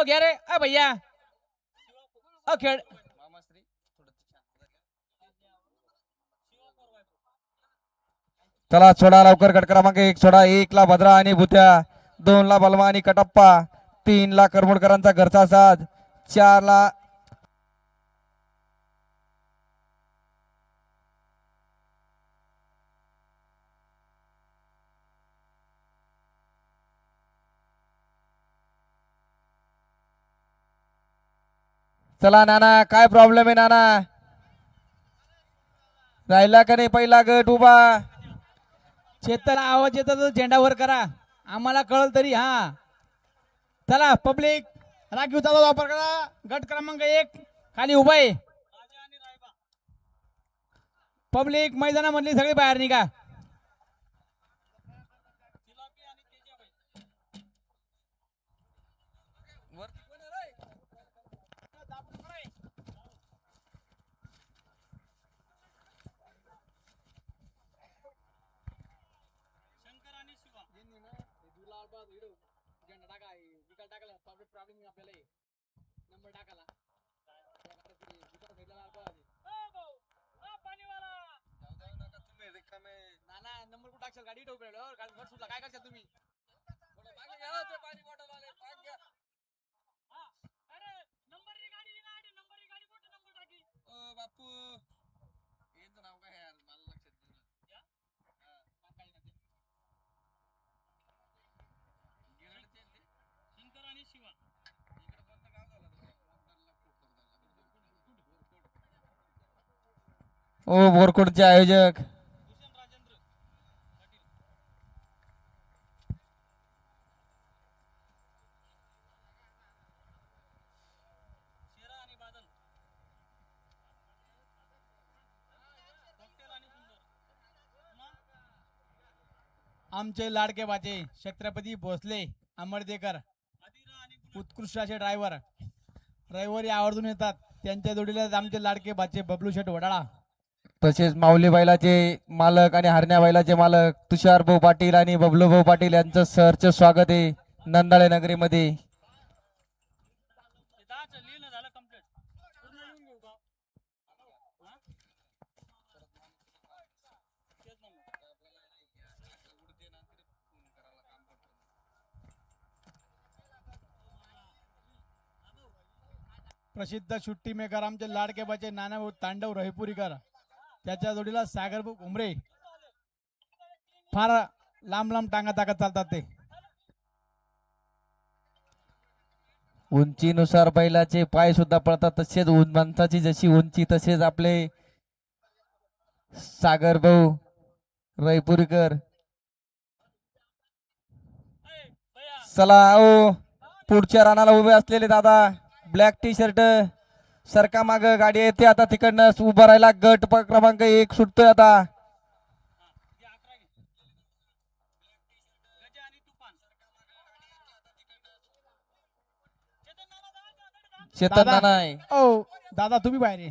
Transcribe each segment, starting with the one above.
अ घ्या रे. अ भैया. अ खेळ. चला सोडा लवकर गट क्रमांक एक सोडा एक ला भद्रा आणि भुत्या. दोन ला बलमा आणि कटप्पा. तीन ला करमोडकरांचा घरचा साज. चार ला चला नाना काय प्रॉब्लेम आहे नाना? राहिला का नाही पहिला गट उभा? शेताला आवाज येतात झेंडावर झेंडा वर करा. आम्हाला कळल तरी हा. चला पब्लिक राखीवचा वापर करा. गट क्रमांक एक. खाली उभा आहे. पब्लिक मैदानामधली सगळी बाहेर निघा. नंबर कुठं टाकशाल? गाडी ठेवू काय करशाल तुम्ही बापू यांचं नाव काय यार मला लक्षात ओ बोरकोटचे आयोजक. आमचे लाडके बाचे छत्रपती भोसले अमरदेकर उत्कृष्ट असे ड्रायव्हर रविवारी आवर्जून येतात. त्यांच्या जोडीला आमचे लाडके बाचे बबलू शेठ वडाळा. तसेच माऊली बैलाचे मालक आणि हरण्या बैलाचे मालक तुषार भाऊ पाटील आणि बबलू भाऊ पाटील यांचं सहर्ष स्वागत आहे नंदाळे नगरीमध्ये. प्रसिद्ध सुट्टी मेकर आमचे लाडके बाचे नानाभाऊ तांडव रहिपुरीकर. त्याच्या जोडीला सागरभाऊ घुमरे फार लांब लांब टांगा टाकत चालतात ते. उंचीनुसार बैलाचे पाय सुद्धा पडतात तसेच माणसाची जशी उंची तसेच आपले सागर भाऊ रयपुरीकर चला ओ पुढच्या रानाला उभे असलेले दादा ब्लॅक टी शर्ट सरका माग गाडी येते आता तिकडनं उभं राहिला गट क्रमांक एक सुटतोय आता. चेतन आहे. ओ दादा तुम्ही बाहेर ये.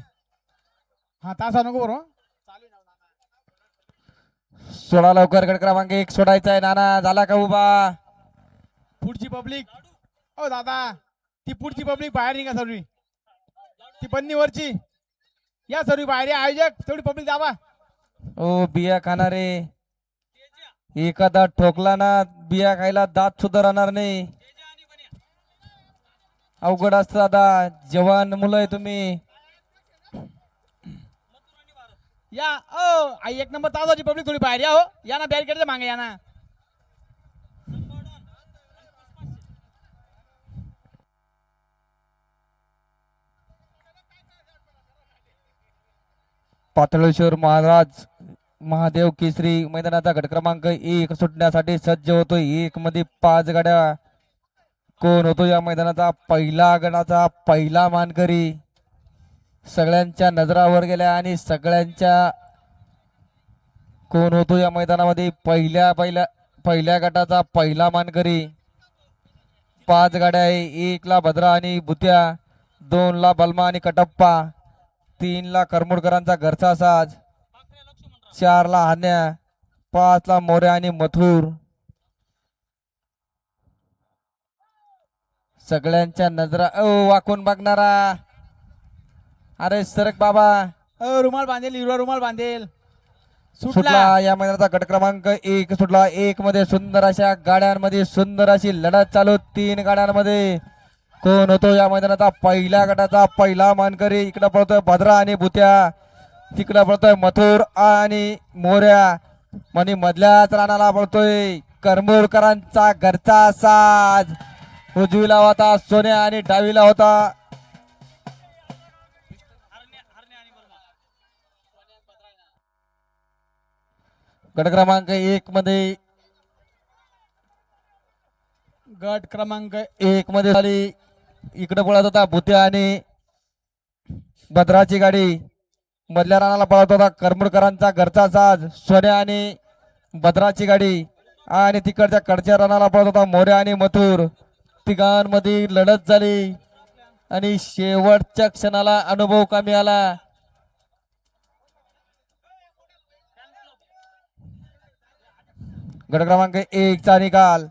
हा तासा नको बरोबर सोडा लवकर गट क्रमांक एक सोडायचा आहे नाना. झाला का उभा? पुढची पब्लिक. ओ दादा ती पुढची पब्लिक बाहेर निघा सर्व ती पन्नीवरची या सर्व बाहेर आयोजक तेवढी पब्लिक दाबा ओ बिया खाणारे. एखादा ठोकला ना बिया खायला दात सुद्धा राहणार नाही. अवघड असत दादा. जवान मुलं आहे तुम्ही. या ओ आई एक नंबर ताजाची पब्लिक थोडी बाहेर या हो. या ना बॅरिकेडच्या मागे या ना. पातळेश्वर महाराज महादेव केसरी मैदानाचा गट क्रमांक एक. सुटण्यासाठी सज्ज होतोय. एक मध्ये पाच गाड्या. कोण होतो या मैदानाचा? पहिला गणाचा पहिला मानकरी. सगळ्यांच्या नजरावर गेल्या आणि सगळ्यांच्या कोण होतो या मैदानामध्ये? पहिल्या पहिल्या पहिल्या गटाचा पहिला मानकरी. पाच गाड्या आहे. एकला भद्रा आणि भुत्या दोनला बल्मा बलमा आणि कटप्पा. तीन ला करमुडकरांचा घरचा साज. चार ला हान्या पाच ला मोऱ्या आणि मथुर. सगळ्यांच्या नजरा ओ वाकून बघणारा. अरे सरक बाबा. अ, रुमाल बांधेल हिरवा रुमाल बांधेल. सुटला. सुटला. या मैदानाचा गट क्रमांक एक सुटला. एक मध्ये सुंदर अशा गाड्यांमध्ये सुंदर अशी लढत चालू. तीन गाड्यांमध्ये कोण होतो या मैदानाचा? पहिल्या गटाचा पहिला मानकरी. इकडं पळतोय भद्रा आणि भुत्या. तिकडं पळतोय मथुर आणि मोऱ्या म्हणजे मधल्याच रानाला पळतोय. करमूरकरांचा घरचा साज. उजवीला होता सोन्या आणि डावीला होता. गट क्रमांक एक मध्ये गट क्रमांक एक मध्ये झाली. इकडे पळत होता भुत्या आणि भद्राची गाडी. मधल्या रानाला पळत होता करमुडकरांचा घरचा साज सोन्या आणि भद्राची गाडी. आणि तिकडच्या कडच्या रानाला पळत होता मोऱ्या आणि मथुर. तिघांमध्ये लढत झाली. आणि शेवटच्या क्षणाला अनुभव कमी आला. गट क्रमांक एक चा निकाल.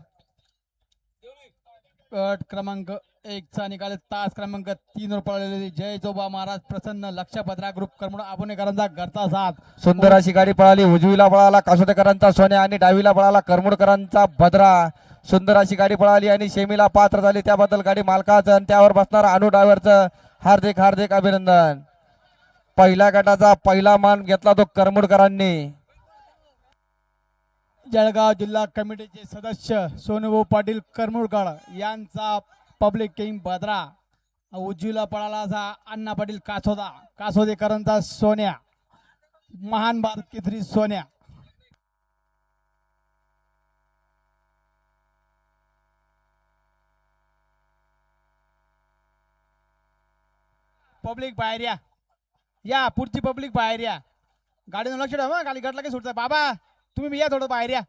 गट क्रमांक एक चा निकाल तास क्रमांक तीन वर पळालेले जय चोबा महाराज प्रसन्न लक्षभद्रा ग्रुप कर्मण आबोनेकरांचा घरचा साथ. सुंदर अशी गाडी पळाली. उजवीला पळाला कासोदेकरांचा सोन्या आणि डावीला पळाला करमुडकरांचा भद्रा. सुंदर अशी गाडी पळाली आणि शेमीला पात्र झाली. त्याबद्दल गाडी मालकाचं आणि त्यावर बसणार अनु ड्रायव्हरचं हार्दिक हार्दिक अभिनंदन. पहिल्या गटाचा पहिला मान घेतला तो करमुडकरांनी जळगाव जिल्हा कमिटीचे सदस्य सोनुभाऊ पाटील करमुळकर यांचा पब्लिक किंग बद्रा उज्जूला पळाला असा अण्णा पाटील कासोदा कासोदेकरांचा सोन्या महान भारत केसरी सोन्या. पब्लिक बाहेर या. या पुढची पब्लिक बाहेर या. गाडीनं लक्ष ठेवा हं, खाली गटला काही सुटतं बाबा तुम्ही या थोडं बाहेर या.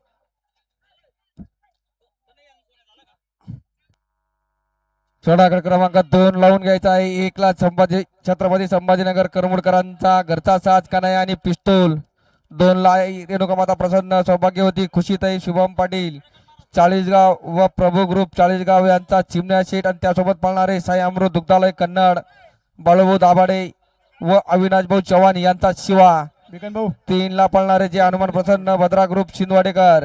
सोडा गट क्रमांक दोन लावून घ्यायचा आहे. एकला संभाजी छत्रपती संभाजीनगर करमुडकरांचा घरचा साज कनाय आणि पिस्तूल. दोन ला रेणुकामाता प्रसन्न सौभाग्यवती खुशीताई शुभम पाटील. चाळीसगाव व प्रभू ग्रुप चाळीसगाव यांचा चिमण्या शेठ आणि त्यासोबत पाळणारे साई अमृत दुग्धालय कन्नड बाळूभाऊ दाभाडे व अविनाश भाऊ चव्हाण यांचा शिवा. भाऊ. तीन ला पळणारे जे हनुमान प्रसन्न भद्रा ग्रुप शिंदवाडेकर.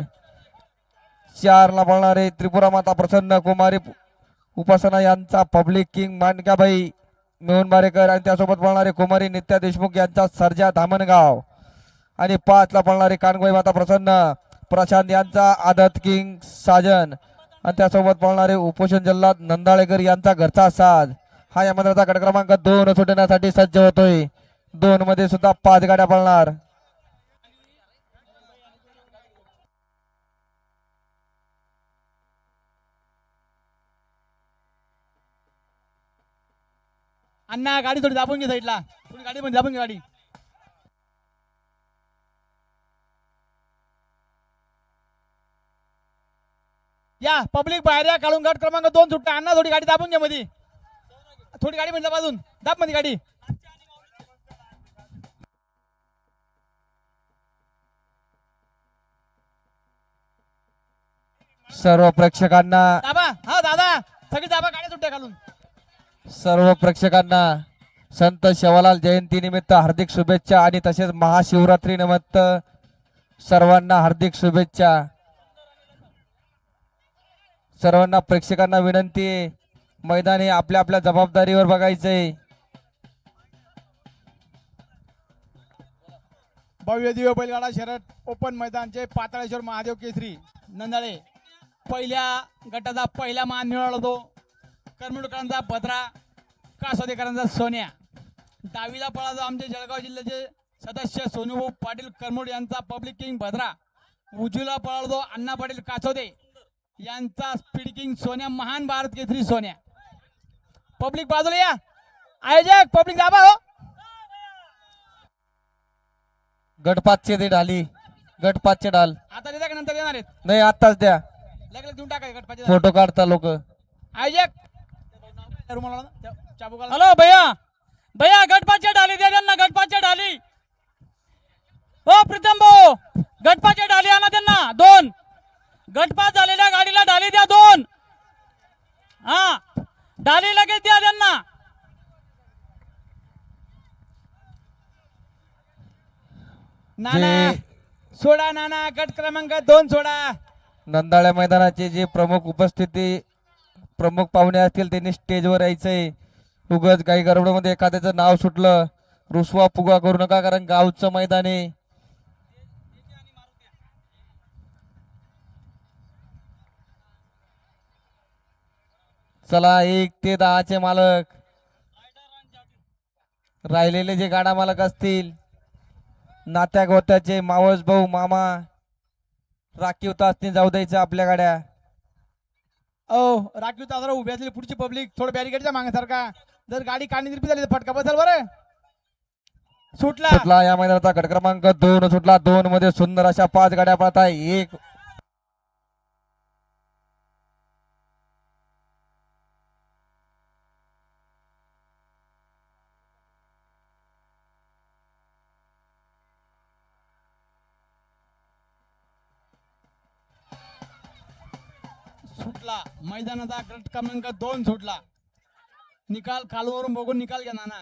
चार ला पळणारे त्रिपुरा माता प्रसन्न कुमारी उपासना यांचा पब्लिक किंग माणक्याबाई मेहुणबारेकर आणि त्यासोबत पळणारे कुमारी नित्या देशमुख यांचा सर्जा धामणगाव. आणि पाचला पळणारे कानगोई माता प्रसन्न प्रशांत यांचा आदत किंग साजन. आणि त्यासोबत पळणारे उपोषण जल्लाद नंदाळेकर यांचा घरचा साज. हा या मंदिराचा गट क्रमांक दोन सुटण्यासाठी सज्ज होतोय. दोन मध्ये सुद्धा पाच गाड्या पळणार. अण्णा गाडी थोडी दाबून घे साईडला. थोडी गाडी पण दाबून घे गाडी. या पब्लिक बाहेर या काढून गट क्रमांक दोन सुट्टा अण्णा थोडी गाडी दाबून घ्या मध्ये थोडी गाडी म्हणजे बाजून. दाबमध्ये गाडी. सर्व प्रेक्षकांना दाबा. हा दादा. सगळी दाबा गाडी सुट्ट्या घालून. सर्व प्रेक्षकांना संत शेवालाल जयंती निमित्त हार्दिक शुभेच्छा आणि तसेच महाशिवरात्री निमित्त सर्वांना हार्दिक शुभेच्छा. सर्वांना प्रेक्षकांना विनंती आहे मैदान हे आपल्या आपल्या जबाबदारीवर बघायचंय. भव्य दिव्य बैलगाडा शरद ओपन मैदानचे पाताळेश्वर महादेव केसरी. नंदाळे पहिल्या गटाचा पहिला मान मिळाला तो करमुडकरांचा भद्रा कासोदेकरांचा सोन्या डावीला पळाचा आमचे जळगाव जिल्ह्याचे सदस्य सोनूभाऊ पाटील करमुड यांचा पब्लिक किंग भद्रा उजवीला पळाला अण्णा पाटील कासोदे यांचा स्पीड किंग सोन्या महान भारत केसरी सोन्या. पब्लिक बाजूला या. आयोजक पब्लिक दाबा हो. गटपातचे ते डाली गटपातचे डाल. आता देता का नंतर देणार आहेत? नाही आत्ताच द्या. लगेच देऊन टाकाय गटपाचे फोटो काढता लोक. आयोजक रुमाला. हॅलो भैया. भैया गटपाच्या डाली द्या त्यांना गटपाच्या डाली. हो प्रीतम भाऊ गटपाच्या डाली आणा त्यांना दोन. गटपात झालेल्या गाडीला डाली द्या दोन. हा डाली लगेच द्या त्यांना. नाना सोडा नाना गट क्रमांक दोन सोडा. नंदाळ्या मैदानाचे जे प्रमुख उपस्थिती प्रमुख पाहुणे असतील त्यांनी स्टेजवर यायचंय. उगाच काही गरबडमध्ये एखाद्याचं नाव सुटलं रुसवा पुगा करू नका कारण गावचं मैदान आहे. चला एक ते दहाचे मालक. राहिलेले जे गाडा मालक असतील नात्या गोत्याचे मावस भाऊ मामा राखीव तासनी जाऊ द्यायचं आपल्या गाड्या. ओ राखीव तासाला उभी असलेली पुढची पब्लिक थोडं बॅरिकेडच्या मागण्यासारखा जर गाडी काढणी निर्मित झाली तर फटका बसल बरं. सुटला. सुटला या मैदानाचा गट क्रमांक दोन सुटला दोन मध्ये सुंदर अशा पाच गाड्या पळत आहे एक सुटला मैदानाचा गट क्रमांक दोन सुटला. निकाल खालवरून बघून निकाल घ्या नाना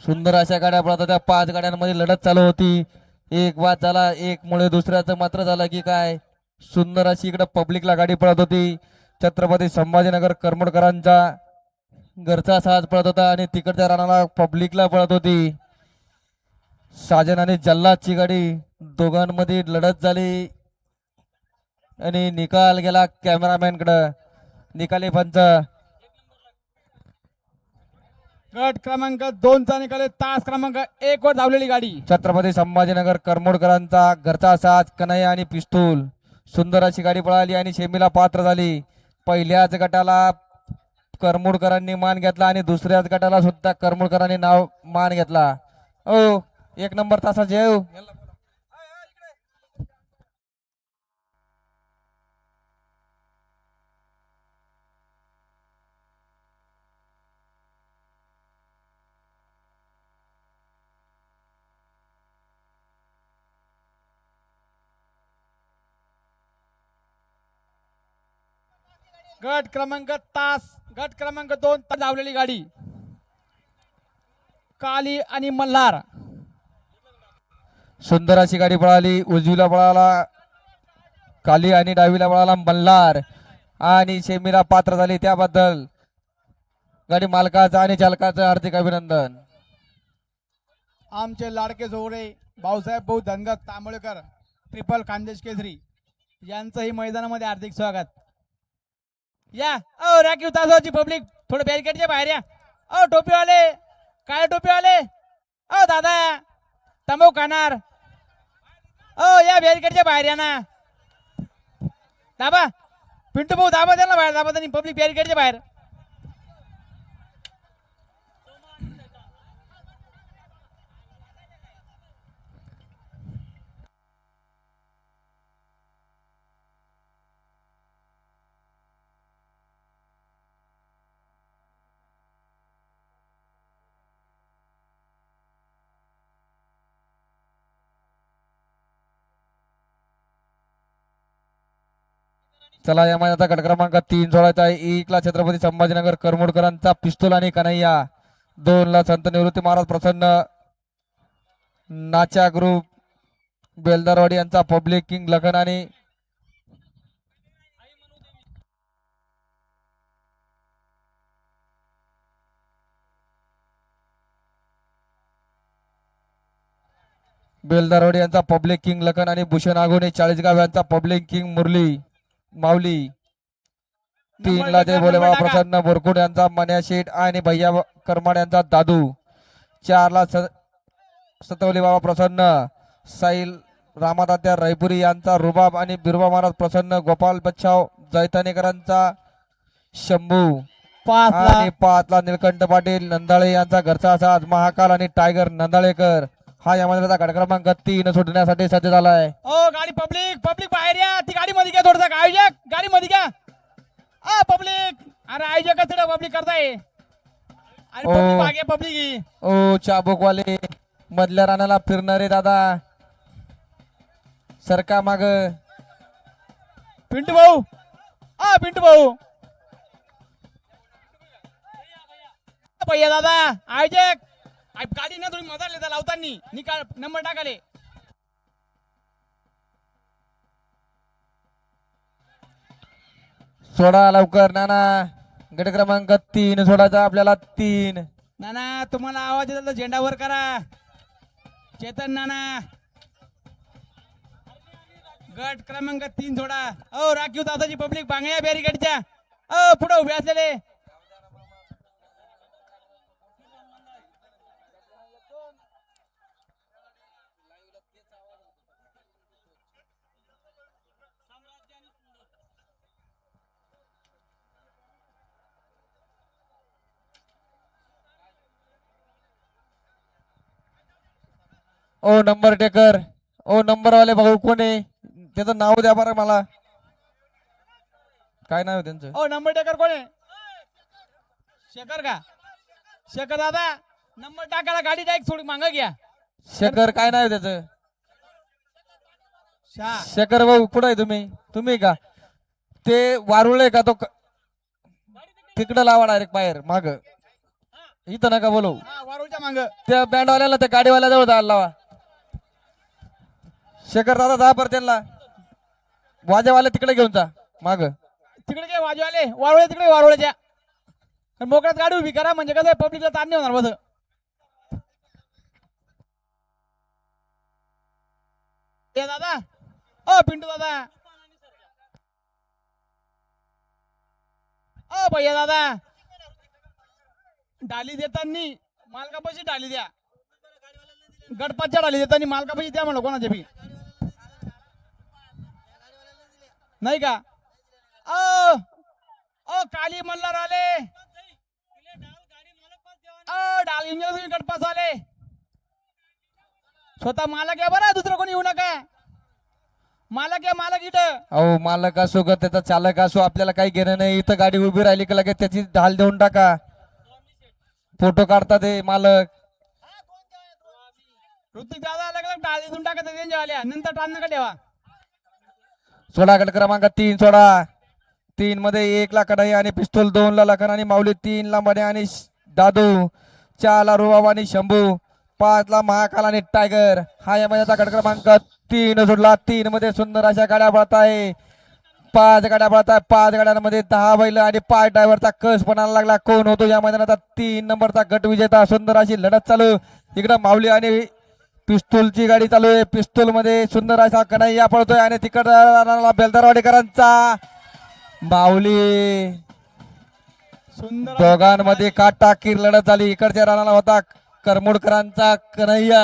सुंदर अशा गाड्या पळत होत्या. पाच गाड्यांमध्ये लढत चालू होती. एक वाद झाला एक मुळे दुसऱ्याचं मात्र झालं की काय? सुंदर अशी इकडे पब्लिकला गाडी पळत होती. छत्रपती संभाजीनगर करमडकरांचा घरचा साज पळत होता आणि तिकडच्या राणाला पब्लिकला पळत होती. साजन आणि जल्लादची गाडी. दोघांमध्ये लढत झाली. आणि निकाल गेला कॅमेरामॅनकडं. निकाली पंच गट क्रमांक दोनचा निकाल आहे. तास क्रमांक एक वर धावलेली गाडी. छत्रपती संभाजीनगर करमोडकरांचा घरचा साज कन्हैया आणि पिस्तूल. सुंदर अशी गाडी पळाली आणि शेमीला पात्र झाली. पहिल्याच गटाला करमोडकरांनी मान घेतला आणि दुसऱ्याच गटाला सुद्धा करमोडकरांनी नाव मान घेतला. ओ एक नंबर तासाचे गट क्रमांक तास गट क्रमांक दोन तास धावलेली गाडी. काली आणि मल्हार. सुंदर अशी गाडी पळाली उजवीला पळाला काली आणि डावीला पळाला मल्हार. आणि शेमीला पात्र झाली त्याबद्दल गाडी मालकाचं आणि चालकाचं हार्दिक अभिनंदन. आमचे लाडके जोरे भाऊसाहेब भाऊ धनगर तांबळकर ट्रिपल खानदेश केसरी यांचंही मैदानामध्ये हार्दिक स्वागत. या. अहो राखीव तासाची पब्लिक थोडं बॅरिकेडच्या बाहेर या. अहो टोपीवाले. काय टोपीवाले. अहो दादा. तंबाऊ खाणार. अहो या बॅरिकेडच्या बाहेर या ना. दाबा. पिंटू भाऊ दाबा द्या ना बाहेर दाबा त्यांनी पब्लिक बॅरिकेडच्या बाहेर. चला या महिन्याचा गट क्रमांक तीन सोळाचा आहे. छत्रपती संभाजीनगर करमोडकरांचा पिस्तूल आणि कन्हैया. दोनला संत निवृत्ती महाराज प्रसन्न. नाचा ग्रुप बेलदारवाडी यांचा पब्लिक किंग लखन आणि बेलदारवाडी यांचा पब्लिक किंग लखन आणि भूषण आगोने चाळीसगाव यांचा पब्लिक किंग मुरली. माऊली तीन ला नंबर बाबा. प्रसन्न बोरकुड यांचा मन्या शेठ आणि भैया करमाड यांचा दादू. चार ला सतवली बाबा प्रसन्न. साईल रामादात्या रैपुरी यांचा रुबाब आणि बिरुबा महाराज प्रसन्न. गोपाल बच्छाव जैतानेकरांचा शंभू. पाच ला निलकंठ पाटील नंदाळे यांचा घरचा साज महाकाल आणि टायगर नंदाळेकर. हा या मंदिराचा गट क्रमांक तीन सुटण्यासाठी सज्ज झालाय. ओ गाडी पब्लिक पब्लिक बाहेर या. ती गाडी मध्ये घ्या थोडसा. आयोजक गाडी मध्ये घ्या. आ पब्लिक. अरे आयोजक पब्लिक करताय? अरे. पब्लिक मागे पब्लिक ओ चाबुकवाले मधल्या रानाला फिरणारे दादा. सरका माग. पिंटू भाऊ. हा पिंटू भाऊ. भैया दादा आयोजक. गाडी ना तुम्ही मजा लेता लावतानी. निकाल नंबर टाकाले. सोडा लवकर नाना. गट क्रमांक तीन सोडायचा आपल्याला तीन. नाना तुम्हाला आवाज येतात तर झेंडा वर करा. चेतन नाना. गट क्रमांक तीन सोडा. अहो राखीव दादाची पब्लिक बांगड्या बॅरिकेडच्या अ पुढे उभे असलेले. ओ नंबर टेकर. ओ नंबर वाले भाऊ कोण आहे. त्याचं नाव द्या बरं मला. काय नाव आहे त्यांचं? ओ नंबर टेकर कोण आहे? शेखर का? शेखर दादा नंबर टाकायला गाडी डायरेक्ट थोडी मागं घ्या. शेखर काय नाव आहे त्याचं? शा. शेखर भाऊ कुठं आहे तुम्ही? तुम्ही का? ते वारुळे का? तो क- तिकडं लावा डायरेक्ट बाहेर माग. इथं नका बोलू. हा वारुळच्या मांग. त्या बँडवाल्याला त्या गाडीवाल्या जवळ जायला लावा. शेखर दादा दहा पर त्यांना. वाजेवाले तिकडे घेऊन जा. माग. तिकडे काय वाजेवाले. वारुळे तिकडे वारुळ्याच्या मोकळ्यात गाडी उभी करा म्हणजे कसं पब्लिकला ताण नाही होणार बस. ए दादा. अ पिंटू दादा. अ भैया दादा. डाली देताना मालकापाशी डाली द्या. गडपाच्या डाली देताना मालकापाशी द्या म्हणलं कोणाच्या बी. नाही का? अ अ काली मल्हार आले. डाल इंजिन गटपास आले. स्वतः मालक आहे बरं दुसरं कोणी येऊ नका. मालक आहे मालक इथं. अहो मालक असो का त्याचा चालक असो आपल्याला काही घेणं नाही. इथं गाडी उभी राहिली की लगेच त्याची ढाल देऊन टाका. फोटो काढतात ते मालक. ऋतिक दादा अलग अलग डाल इथून टाका त्यांच्या आल्या नंतर टाळ नका ठेवा? सोडा गट क्रमांक तीन सोडा. तीन मध्ये एक ला कढाई आणि पिस्तूल दोन ला लखन आणि माऊली तीन ला मने आणि दादू चार ला रुबाब आणि शंभू पाच ला महाकाल आणि टायगर. हा या महिन्याचा गट क्रमांक तीन सोडला तीन मध्ये सुंदर अशा गाड्या पळत आहे. पाच गाड्या पळत आहे. पाच गाड्यांमध्ये दहा बैल आणि पाच ड्रायव्हरचा कस पणाला लागला. कोण होतो या मैदानाचा? तीन नंबरचा गट विजेता. सुंदर अशी लढत चालू. इकडं माऊली आणि पिस्तूलची गाडी चालू आहे. पिस्तूल मध्ये सुंदर असा कन्हैया पळतोय आणि तिकडं बेलदारवाडीकरांचा सुंदर दोघांमध्ये काटाकीर लढत झाली. इकडच्या रानाला होता करमुडकरांचा कन्हैया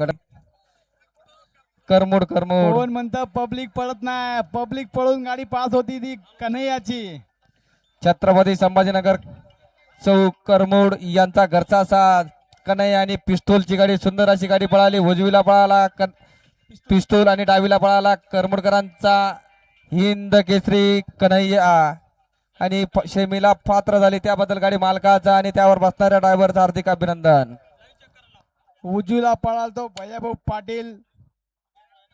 गड- करमुड करमुड. कोण म्हणतं पब्लिक पळत नाही. पब्लिक पळून गाडी पास होती ती कन्हैयाची. छत्रपती संभाजीनगर चौक करमोड यांचा घरचा साथ कन्हैया आणि पिस्तूलची गाडी सुंदर अशी गाडी पळाली. उजवीला पळाला कन- पिस्तूल आणि डावीला पळाला. करमोडकरांचा हिंद केसरी कन्हैया. आणि प- शेमीला पात्र झाली. त्याबद्दल गाडी मालकाचा आणि त्यावर बसणाऱ्या ड्रायव्हरचं हार्दिक अभिनंदन. उजवीला पळाल तो भैयाभाऊ पाटील.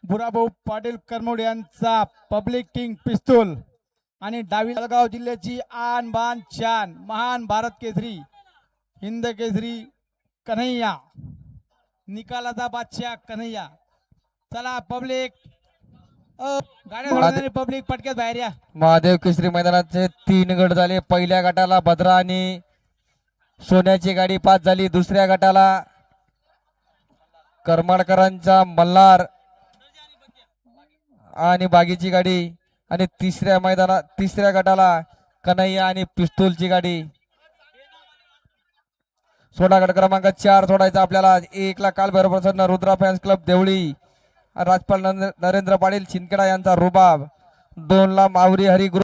बुराभाऊ पाटील करमोड यांचा पब्लिक किंग पिस्तूल आणि डावी जळगाव जिल्ह्याची आन बान शान महान भारत केसरी हिंद केसरी कन्हैया निकालाचा बादशाह कन्हैया. चला पब्लिक गाड्या पब्लिक पटक्यात बाहेर या. महादेव केसरी मैदानाचे तीन गट झाले. पहिल्या गटाला भद्रा आणि सोन्याची गाडी पास झाली. दुसऱ्या गटाला करमाडकरांचा मल्हार आणि बागीची गाडी आणि तिसऱ्या मैदानात तिसऱ्या गटाला कन्हैया आणि पिस्तूलची गाडी. सोडा गट क्रमांक चार सोडायचा आपल्याला. एक ला काल प्रसन्न रुद्रा फॅन्स क्लब देवळी. राजपाल नरेंद्र नरेंद्र पाटील शिंदखेडा यांचा रुबाब. दोन ला मावरी हरिगृह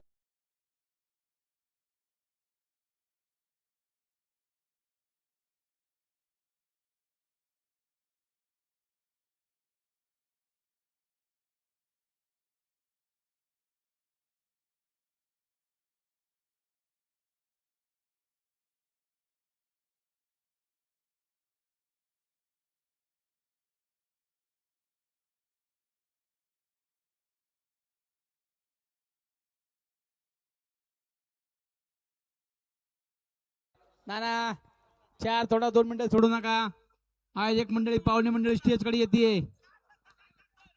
नाना चार थोडा दोन मिनिटं सोडू नका. आयोजक मंडळी पाहुणे मंडळी स्टेजकडे येते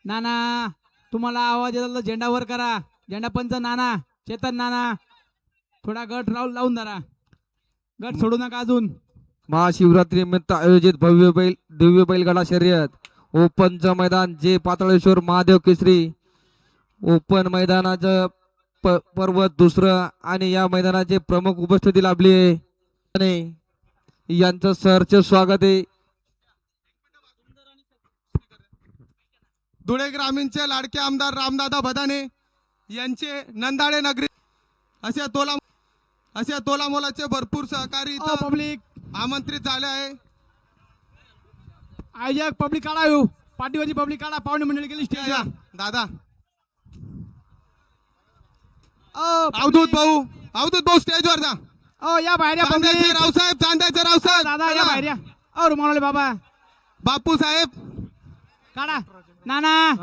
नाना तुम्हाला आवाज येतात झेंडा वर करा. झेंडा पंच नाना चेतन नाना. थोडा गट राहून लावून धरा. गट सोडू नका अजून. महाशिवरात्री निमित्त आयोजित भव्य बैल दिव्य बैलगाडा शर्यत. ओपनचं मैदान जे पातळेश्वर महादेव केसरी. ओपन मैदानाचं प पर्वत दुसरं आणि या मैदानाचे प्रमुख उपस्थिती लाभली आहे. यांचं सरचे स्वागत आहे. धुळे ग्रामीणचे लाडके आमदार रामदादा भदाने यांचे नंदाळे नगरी असे तोला असे तोलामोलाचे भरपूर सहकारी पब्लिक. आमंत्रित झाले आहे. आयोजक पब्लिक काढा येऊ पाठीवरची पब्लिक काढा. पाहुणे मंडळी गेली या, स्टेज या, दादा. अवधूत भाऊ. अवधूत भाऊ स्टेजवर जा. ओ या बाहेर या चांद्याचे पब्लिक रावसाहेब चांद्याचे रावसाहेब दादा या चला. बाहेर या. ओ रुमाले बाबा. बापू साहेब. काढा. नाना.